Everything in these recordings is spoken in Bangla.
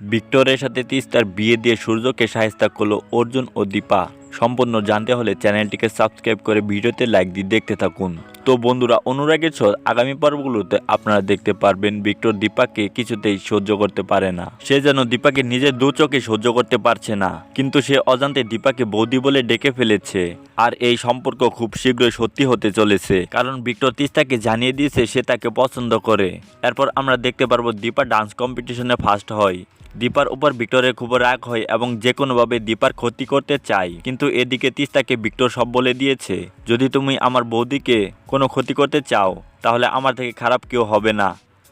ভিক্টরের সাথে তিস্তার বিয়ে দিয়ে সূর্যকে সাহেস্তা করল অর্জুন ও দীপা। সম্পূর্ণ জানতে হলে চ্যানেলটিকে সাবস্ক্রাইব করে ভিডিওতে লাইক দিয়ে দেখতে থাকুন। তো বন্ধুরা, অনুরাগের ছোঁয়া আগামী পর্বগুলোতে আপনারা দেখতে পারবেন ভিক্টর দীপাকে কিছুতেই সহ্য করতে পারে না। সে যেন দীপাকে নিজের দু চোখে সহ্য করতে পারছে না, কিন্তু সে অজান্তে দীপাকে বৌদি বলে ডেকে ফেলেছে। আর এই সম্পর্ক খুব শীঘ্রই সত্যি হতে চলেছে। কারণ ভিক্টর তিস্তাকে জানিয়ে দিয়েছে সে তাকে পছন্দ করে। এরপর আমরা দেখতে পারব দীপা ডান্স কম্পিটিশনে ফার্স্ট হয়। দীপার উপর ভিক্টরের খুব রাগ হয় এবং যে কোনোভাবে দীপার ক্ষতি করতে চায়। কিন্তু এদিকে তিস্তাকে ভিক্টর সব বলে দিয়েছে, যদি তুমি আমার বৌদিকে কোনো ক্ষতি করতে চাও, তাহলে আমার থেকে খারাপ কেউ হবে না।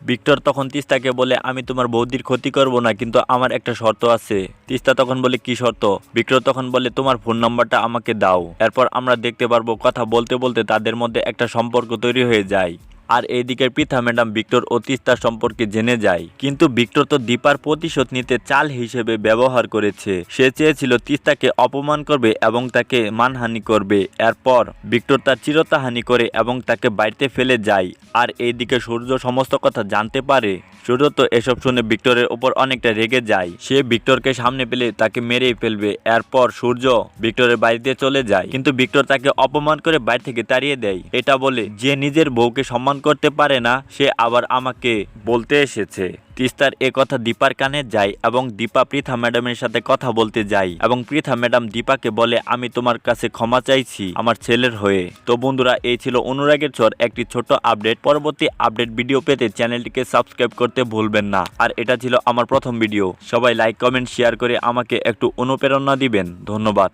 ভিক্টর তখন তিস্তাকে বলে, আমি তোমার বৌদির ক্ষতি করব না, কিন্তু আমার একটা শর্ত আছে। তিস্তা তখন বলে, কি শর্ত? ভিক্টর তখন বলে, তোমার ফোন নাম্বারটা আমাকে দাও। এরপর আমরা দেখতে পারব কথা বলতে বলতে তাদের মধ্যে একটা সম্পর্ক তৈরি হয়ে যায়। আর এদিকে পৃথা ম্যাডাম ভিক্টর ও তিস্তা সম্পর্কে জেনে যায়। কিন্তু ভিক্টর তো দীপার প্রতিশোধ নিতে চাল হিসেবে ব্যবহার করেছে। সে চেয়েছিল তিস্তাকে অপমান করবে এবং তাকে মানহানি করবে। এরপর ভিক্টর তার চিরতাহানি করে এবং তাকে বাড়িতে ফেলে যায়। আর এইদিকে সূর্য সমস্ত কথা জানতে পারে। সূর্য তো এসব শুনে ভিক্টরের উপর অনেকটা রেগে যায়। সে ভিক্টরকে সামনে পেলে তাকে মেরেই ফেলবে। এরপর সূর্য ভিক্টরের বাড়িতে চলে যায়। কিন্তু ভিক্টর তাকে অপমান করে বাড়ি থেকে তাড়িয়ে দেয়। এটা বলে, যে নিজের বউকে সম্মান করতে পারে না, সে আবার আমাকে বলতে এসেছে। তিস্তার এ কথা দীপার কানে যায় এবং দীপা পৃথা ম্যাডামের সাথে কথা বলতে যায় এবং পৃথা ম্যাডাম দীপাকে বলে, আমি তোমার কাছে ক্ষমা চাইছি আমার ছেলের হয়ে। তো বন্ধুরা, এই ছিল অনুরাগের চর একটি ছোট আপডেট। পরবর্তী আপডেট ভিডিও পেতে চ্যানেলটিকে সাবস্ক্রাইব করতে ভুলবেন না। আর এটা ছিল আমার প্রথম ভিডিও। সবাই লাইক, কমেন্ট, শেয়ার করে আমাকে একটু অনুপ্রেরণা দিবেন। ধন্যবাদ।